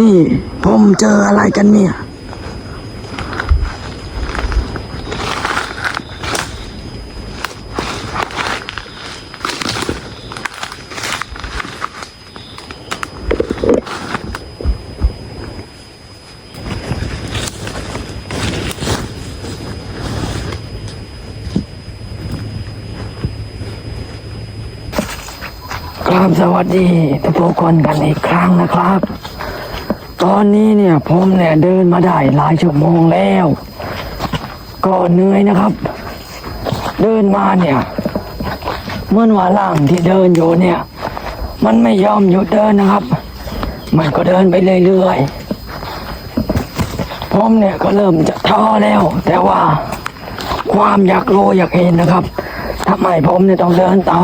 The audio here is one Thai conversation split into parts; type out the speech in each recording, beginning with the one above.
นี่ผมเจออะไรกันเนี่ย ครับสวัสดีทุกคนกันอีกครั้งนะครับ ตอนนี้เนี่ยผมเนี่ยเดินมาได้หลายชั่วโมงแล้ว ก็เหนื่อยนะครับ เดินมาเนี่ยเมื่อว่าล่างที่เดินอยู่เนี่ย มันไม่ยอมหยุดเดินนะครับ มันก็เดินไปเรื่อยๆผมเนี่ยก็เริ่มจะท้อแล้ว แต่ว่าความอยากรู้อยากเห็นนะครับทำไมผมเนี่ยต้องเดินต่อ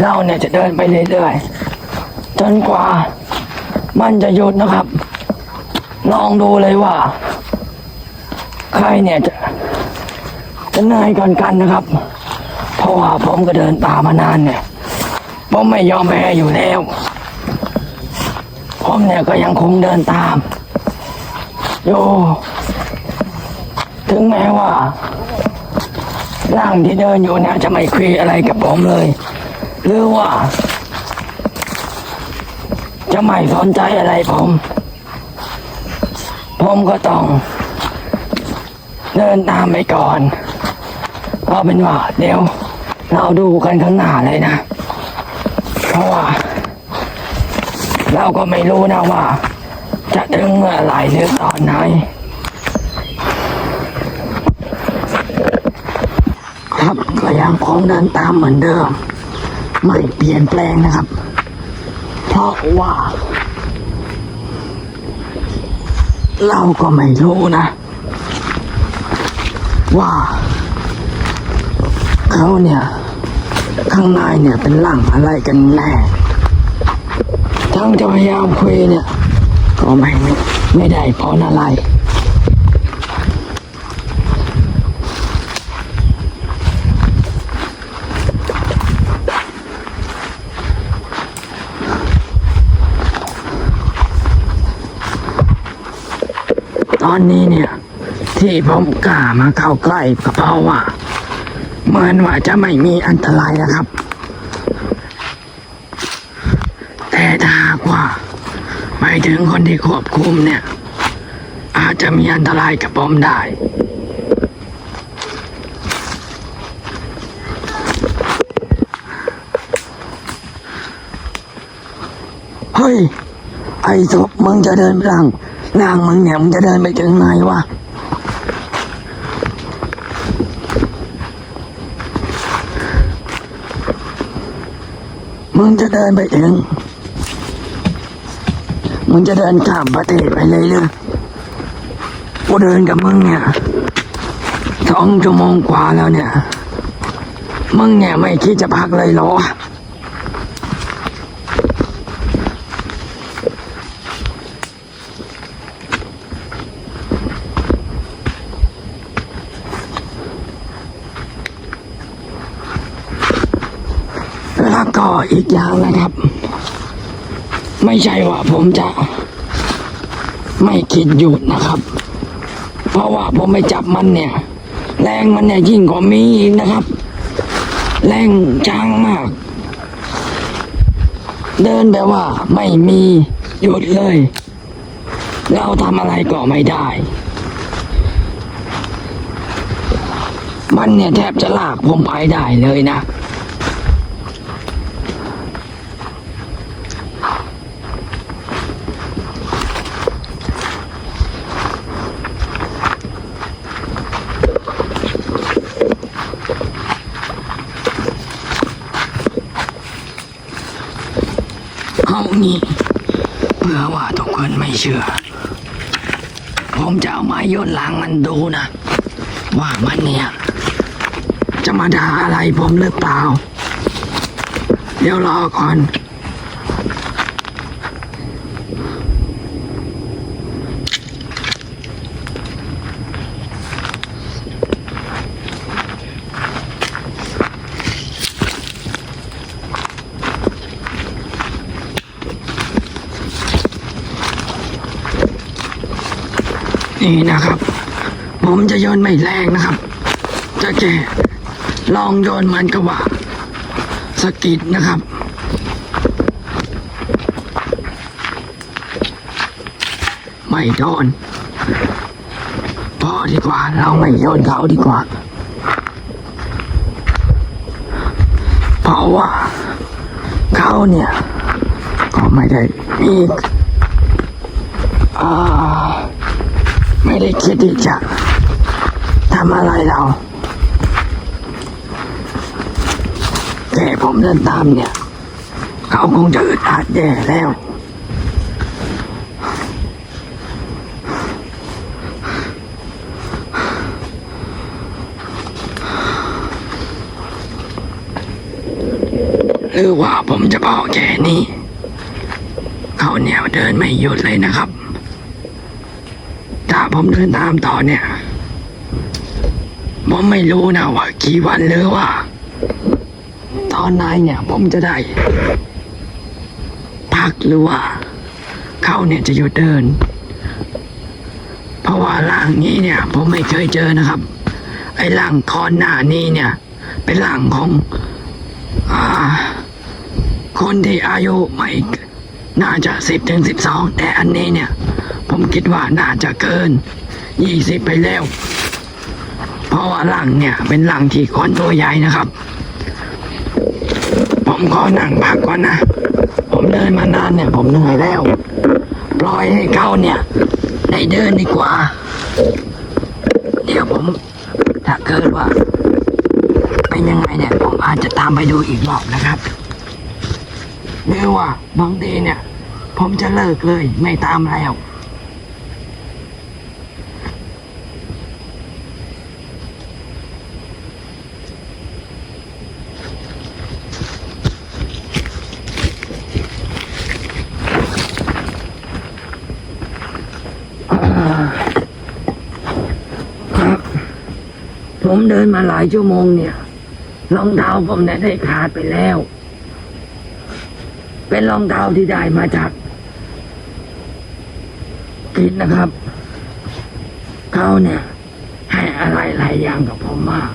เราเนี่ยจะเดินไปเรื่อยๆจนกว่า มันจะหยุดนะครับ ลองดูเลยว่า ใครเนี่ยจะจะเหนื่อยก่อนกันนะครับ เพราะว่าผมก็เดินตามมานานเนี่ย ผมไม่ยอมแพ้อยู่แล้ว ผมเนี่ยก็ยังคงเดินตามอยู่ถึงแม้ว่าร่างที่เดินอยู่เนี่ยจะไม่คุยอะไรกับผมเลย หรือว่า จะไม่สนใจอะไรผม ผมก็ต้อง เดินตามไปก่อนเอาเป็นว่าเดี๋ยว เราดูกันข้างหน้าเลยนะ เพราะว่า เราก็ไม่รู้นะว่า จะถึงเมื่อไหร่หรือตอนไหนครับก็ยังคงเดินตามเหมือนเดิม ไม่เปลี่ยนแปลงนะครับ เพราะว่า เราก็ไม่รู้นะ ว่าเขาเนี่ย ข้างในเนี่ยเป็นหลังอะไรกันแน่ทั้งจะพยายามคุยเนี่ย ก็ไม่ไม่ได้ผลอะไร อนนี้เนี่ย ที่ผมกล้ามาเข้าใกล้ก็เพราะว่า เหมือนว่าจะไม่มีอันตรายนะครับ แต่ถ้าว่าไปถึงคนที่ควบคุมเนี่ย อาจจะมีอันตรายกับผมได้เฮ้ยไอ้ศพมึงจะเดินไปหลัง ล่างมึงเนี่ยมึงจะเดินไปถึงไหนวะมึงจะเดินไปถึง มึงจะเดินข้ามประเทศไปเลยหรือกูเดินกับมึงเนี่ยสองชั่วโมงกว่าแล้วเนี่ย มึงเนี่ยไม่คิดจะพักเลยเหรอ แล้วก็ อีกยางนะครับ ไม่ใช่ว่าผมจะ ไม่คิดหยุดนะครับ เพราะว่าผมไม่จับมันเนี่ย แรงมันเนี่ยยิ่งกว่ามีอีกนะครับ แรงจังมาก เดินแบบว่าไม่มีหยุดเลย เราทำอะไรก็ไม่ได้มันเนี่ยแทบจะลากผมไปได้เลยนะ เอางี้เพื่อว่าทุกคนไม่เชื่อ ผมจะเอาไม้ย่นล้างมันดูนะ ว่ามันเนี่ย จะมาด่าอะไรผมหรือเปล่า เดี๋ยวรอก่อน นี่นะครับ ผมจะโยนไม่แรงนะครับ จะแค่ลองโยนมันก็ว่าสะกิดนะครับไม่โดนพอดีกว่า เราไม่โยนเขาดีกว่า เพราะว่าเขาเนี่ย ก็ไม่ได้มีอ่า ไม่ได้คิดที่จะทำอะไรเราแต่ผมเดินตามเนี่ย เขาคงจะอึดอัดแย่แล้ว หรือว่าผมจะพอแค่นี้ เขาเนี่ยเดินไม่หยุดเลยนะครับ ถ้าผมเดินตามต่อเนี่ย ผมไม่รู้นะว่ากี่วันหรือว่า ตอนไหนเนี่ย ผมจะได้ พักหรือว่า เขาเนี่ยจะหยุดเดิน เพราะว่าร่างนี้เนี่ย ผมไม่เคยเจอนะครับ ไอ้ร่างคอนหน้านี้เนี่ย เป็นร่างของอคนที่อายุไม่น่าจะสิบถึงสิบสองแต่อันนี้เนี่ย ผมคิดว่าน่าจะเกินยี่สิบไปแล้ว เพราะว่าหลังเนี่ยเป็นหลังที่คนตัวใหญ่นะครับ ผมขอนั่งพักก่อนนะ ผมเดินมานานเนี่ย ผมเหนื่อยแล้ว ปล่อยให้เขาเนี่ยได้เดินดีกว่า เดี๋ยวผมถ้าเกิดว่า เป็นยังไงเนี่ย ผมอาจจะตามไปดูอีกรอบนะครับหรือว่าบางทีเนี่ย ผมจะเลิกเลยไม่ตามแล้ว ผมเดินมาหลายชั่วโมงเนี่ยรองเท้าผมเนี่ยได้ขาดไปแล้ว เป็นรองเท้าที่ได้มาจากกินนะครับ เขาเนี่ย ให้อะไรหลายอย่างกับผมมาก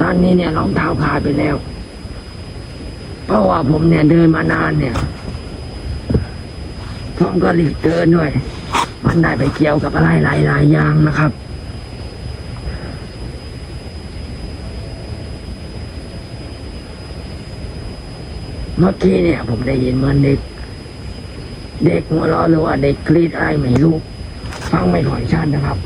ตอนนี้เนี่ยรองเท้าขาดไปแล้ว เพราะว่าผมเนี่ยเดินมานานเนี่ยผมก็รีบเดินด้วย มันได้ไปเกี่ยวกับอะไรหลายๆอย่างนะครับ เมื่อกี้เนี่ย ผมได้ยินเหมือนเด็ก เด็กหัวเราะหรือว่าเด็กกรีดอะไรไม่รู้ฟังไม่ค่อยชัดนะครับ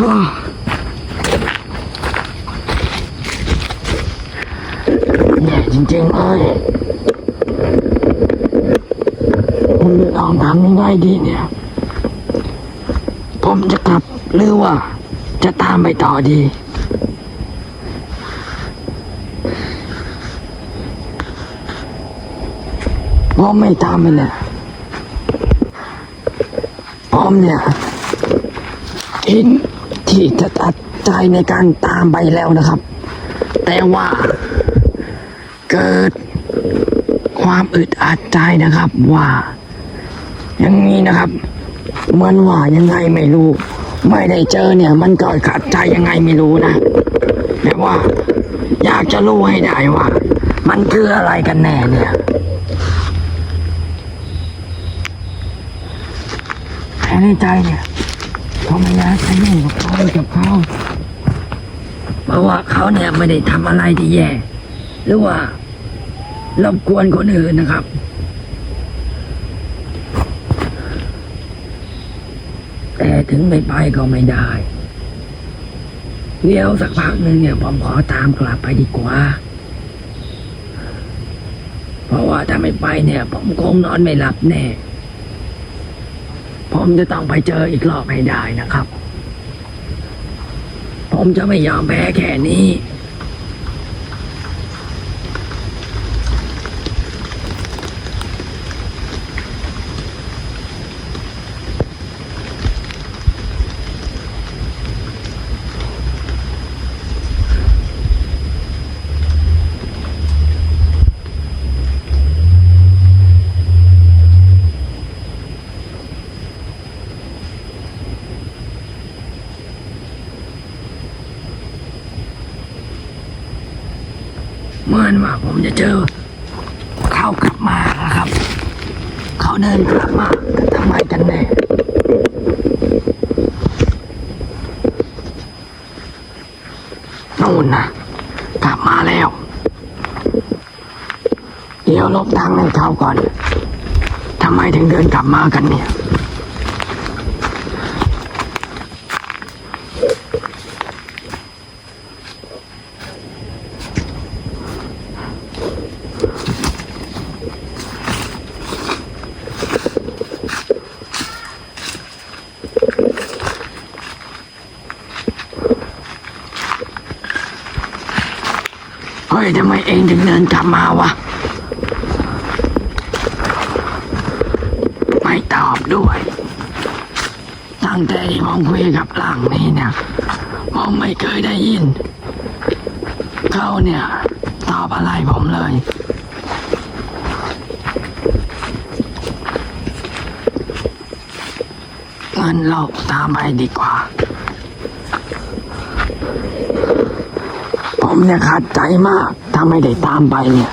เนี่ยจริงๆเลยผมจะลองทำยังไงดีเนี่ย ผมจะกลับหรือว่า จะตามไปต่อดี ผมไม่ตามไปเนี่ยผมเนี่ยคิด ที่จะตัดใจในการตามไปแล้วนะครับ แต่ว่าเกิดความอึดอัดใจนะครับว่า อย่างนี้นะครับเหมือนว่ายังไงไม่รู้ ไม่ได้เจอเนี่ย มันก็ขัดใจยังไงไม่รู้นะแต่ว่า อยากจะรู้ให้ได้ว่า มันคืออะไรกันแน่เนี่ยแต่ในใจเนี่ย เขาไม่อยากจะยุ่กับเขากับเขาเพราะว่าเขาเนี่ยไม่ได้ทำอะไรที่แย่ หรือว่ารบกวนคนอื่นนะครับ แต่ถึงไม่ไปก็ไม่ได้เดี๋ยวสักพักหนึ่งเนี่ยผมขอตามกลับไปดีกว่า เพราะว่าถ้าไม่ไปเนี่ย ผมคงนอนไม่หลับแน่ ผมจะต้องไปเจออีกรอบให้ได้นะครับ ผมจะไม่ยอมแพ้แค่นี้ เหมื่อนว่าผมจะเจอ เขากลับมานะครับ เขาเดินกลับมาทำไมกันแน่นู่นนะกลับมาแล้ว เดี๋ยวลบทางให้เขาก่อนทำไมถึงเดินกลับมากันเนี่ย ฮ้ยทำไมเองถึงเดินกลับมาวะ ไม่ตอบด้วย ตั้งแต่ที่ผมคุยกับหลังนี้เนี่ยผมไม่เคยได้ยิน เขาเนี่ยตอบอะไรผมเลย งั้นเราตามไปดีกว่า ผมเนี่ยขัดใจมาก ถ้าไม่ได้ตามไปเนี่ย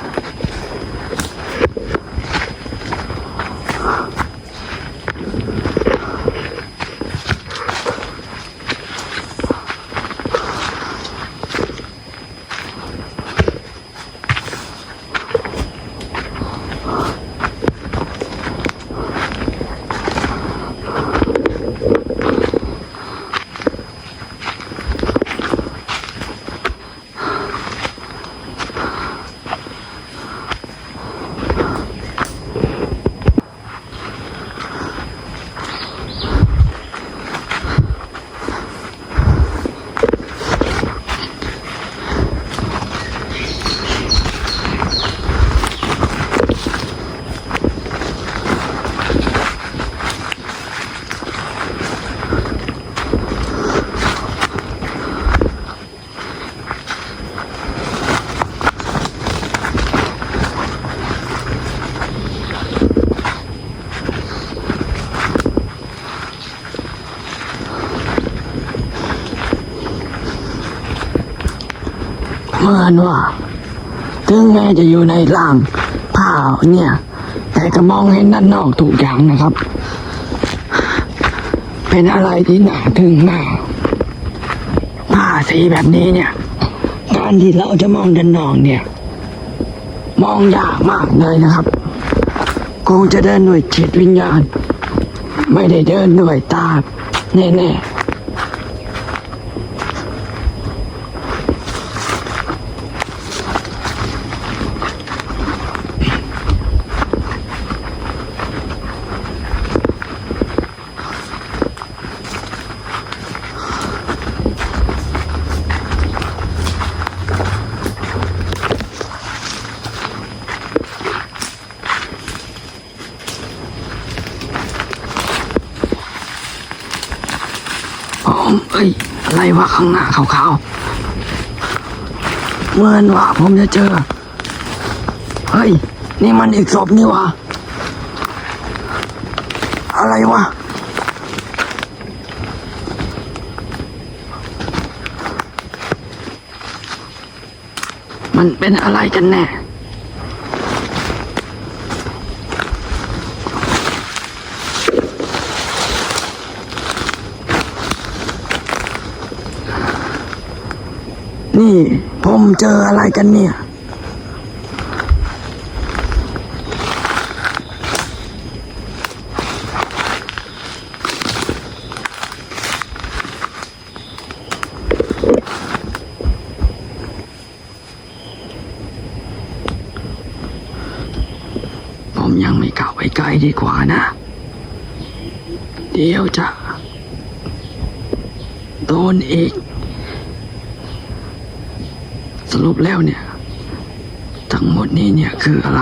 เมือนว่า ถึงแม้จะอยู่ในร่างผ้าเนี่ย แต่ก็มองเห็นด้านนอกถูกอย่างนะครับ เป็นอะไรที่หนาทึ่งมากผ้าสีแบบนี้เนี่ย การที่เราจะมองด้านนอกเนี่ย มองยากมากเลยนะครับคงจะเดินด้วยจิตวิญญาณ ไม่ได้เดินด้วยตาแน่ๆ ผมเอ้ย อะไร วะข้างหน้าขาวๆเมื่อนว่าผมจะเจอ เฮ้ย นี่มันอีกศพนี่วะ อะไรวะ มันเป็นอะไรกันแน่ นี่ผมเจออะไรกันเนี่ย ผ ยังไม่กล่าวไปไกลดีกว่านะ เดี๋ยวจะ โดนอีก สรุปแล้วเนี่ย ทั้งหมดนี้เนี่ยคืออะไร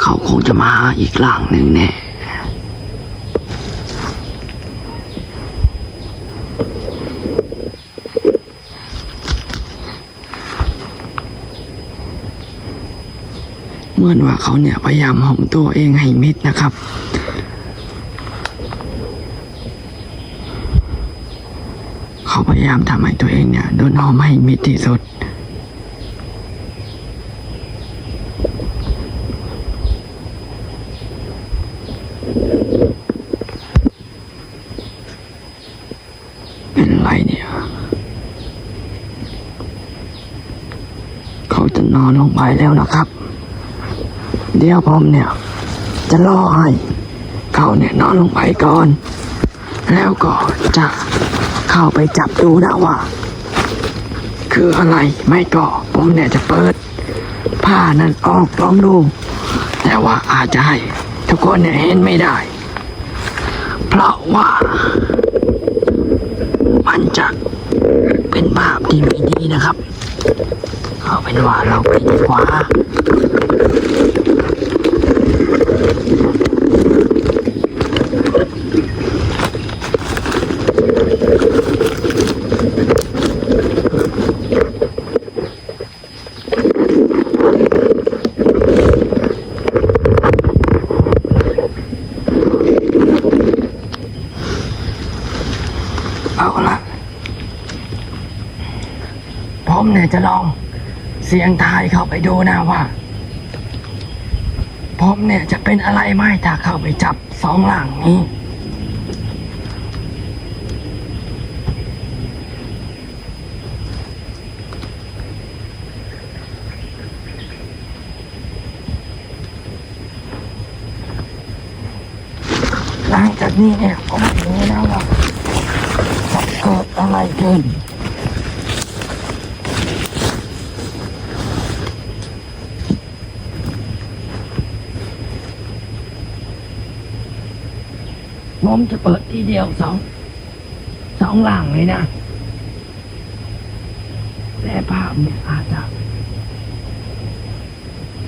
เขาคงจะมาอีกหลังหนึ่งแน่ มือนว่าเขาเนี่ยพยายามห่มตัวเองให้มิดนะครับ เขาพยายามทำให้ตัวเองเนี่ยโดนห่มให้มิดที่สุดเป็นไรเนี่ยเขาจะนอนลงไปแล้วนะครับ เดี๋ยวผมเนี่ย จะล่อให้เขาเนี่ยนอนลงไปก่อน แล้วก็จะเข้าไปจับดูนะว่า คืออะไรไม่ก็ผมเนี่ยจะเปิด ผ้านั้นออกลองดู แต่ว่าอาจจะให้ทุกคนเนี่ยเห็นไม่ได้ เพราะว่า มันจะเป็นภาพที่ไม่ดีนะครับ เอาเป็นว่าเราไปดีกว่าเอาละ ผมเนี่ยจะลองเสียงทายเข้าไปดูนะว่า ผมเนี่ยจะเป็นอะไรไหมถ้าเข้าไปจับสองหลังนี้หลังจากนี้เนี่ยผมรู้นะว่าจะเกิดอะไรขึ้น ผมจะเปิดทีเดียวสองสองหลังเลยนะ แต่ภาพเนี่ยอาจจะ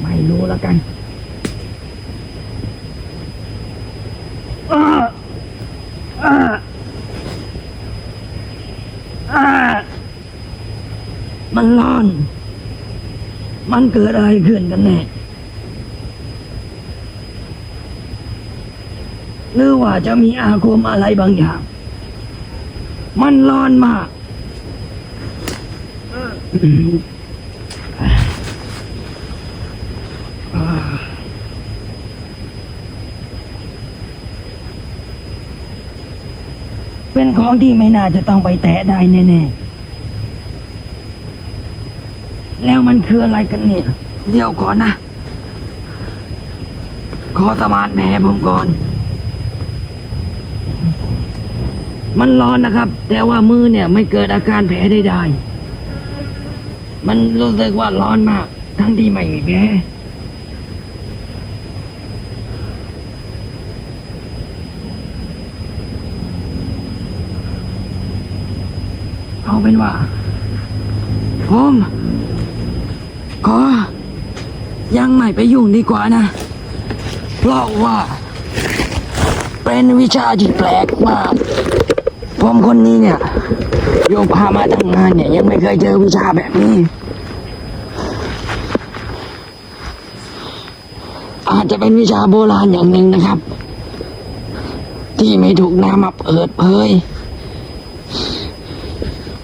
ไม่รู้แล้วกันอ้าอ้าอ้ามันร้อน มันเกิดอะไรขึ้นกันแน่ หรือว่าจะมีอาคมอะไรบางอย่าง มันร้อนมากเป็นของที่ไม่น่าจะต้องไปแตะได้แน่ๆ แล้วมันคืออะไรกันเนี่ย เดี๋ยวก่อนนะ ขอสมาร์ทแหมผมก่อน มันร้อนนะครับ แต่ว่ามือเนี่ยไม่เกิดอาการแผลใดๆมันรู้สึกว่าร้อนมาก ทั้งที่ไม่มีแผลเอาเป็นว่าผมขอยังไม่ไปยุ่งดีกว่านะ เพราะว่าเป็นวิชาที่แปลกมาก ผมคนนี้เนี่ยโยมพามาทำงานเนี่ยยังไม่เคยเจอวิชาแบบนี้ อาจจะเป็นวิชาโบราณอย่างหนึ่งนะครับ ที่ไม่ถูกนำมาเปิดเผย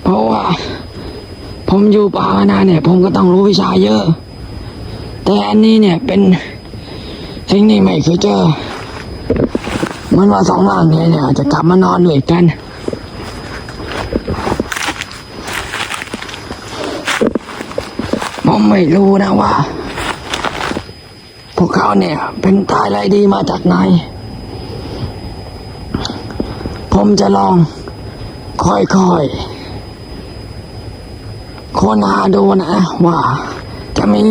เพราะว่า ผมอยู่ป่ามานานเนี่ย ผมก็ต้องรู้วิชาเยอะ แต่อันนี้เนี่ยเป็นสิ่งที่ไม่เคยเจอเหมันว่าสองหลังเนี่ยเนี่ยจะกลับมานอนด้วยกัน ผมไม่รู้นะว่า พวกเขาเนี่ย เป็นตายไรดีมาจากไหน ผมจะลองค่อยๆค้นหาดูนะ ว่า จะมี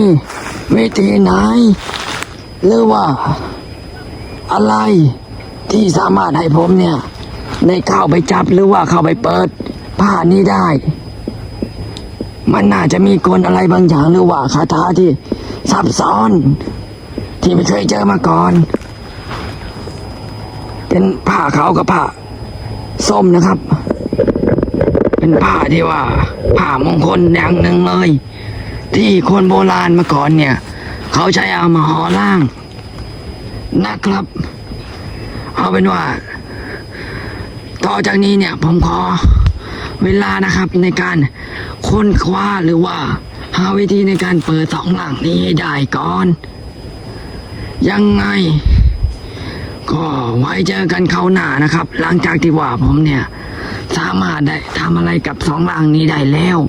วิธีไหน หรือว่า อะไรที่สามารถให้ผมเนี่ย ได้เข้าไปจับหรือว่าเข้าไปเปิดผ้านี้ได้ มันน่าจะมีกลอะไรบางอย่างหรือว่าคาถาที่ซับซ้อน ที่ไม่เคยเจอมาก่อน เป็นผ้าขาวกับผ้าส้มนะครับ เป็นผ้าที่ว่าผ้ามงคลอย่างหนึ่งเลย ที่คนโบราณมาก่อนเนี่ย เขาใช้เอามาห่อล่างนะครับ เอาเป็นว่า ต่อจากนี้เนี่ยผมขอ เวลานะครับในการค้นคว้าหรือว่า หาวิธีในการเปิดสองหลังนี้ให้ได้ก่อน ยังไง ก็ไว้เจอกันเขาหน้านะครับ หลังจากที่ว่าผมเนี่ย สามารถได้ทำอะไรกับสองหลังนี้ได้แล้ว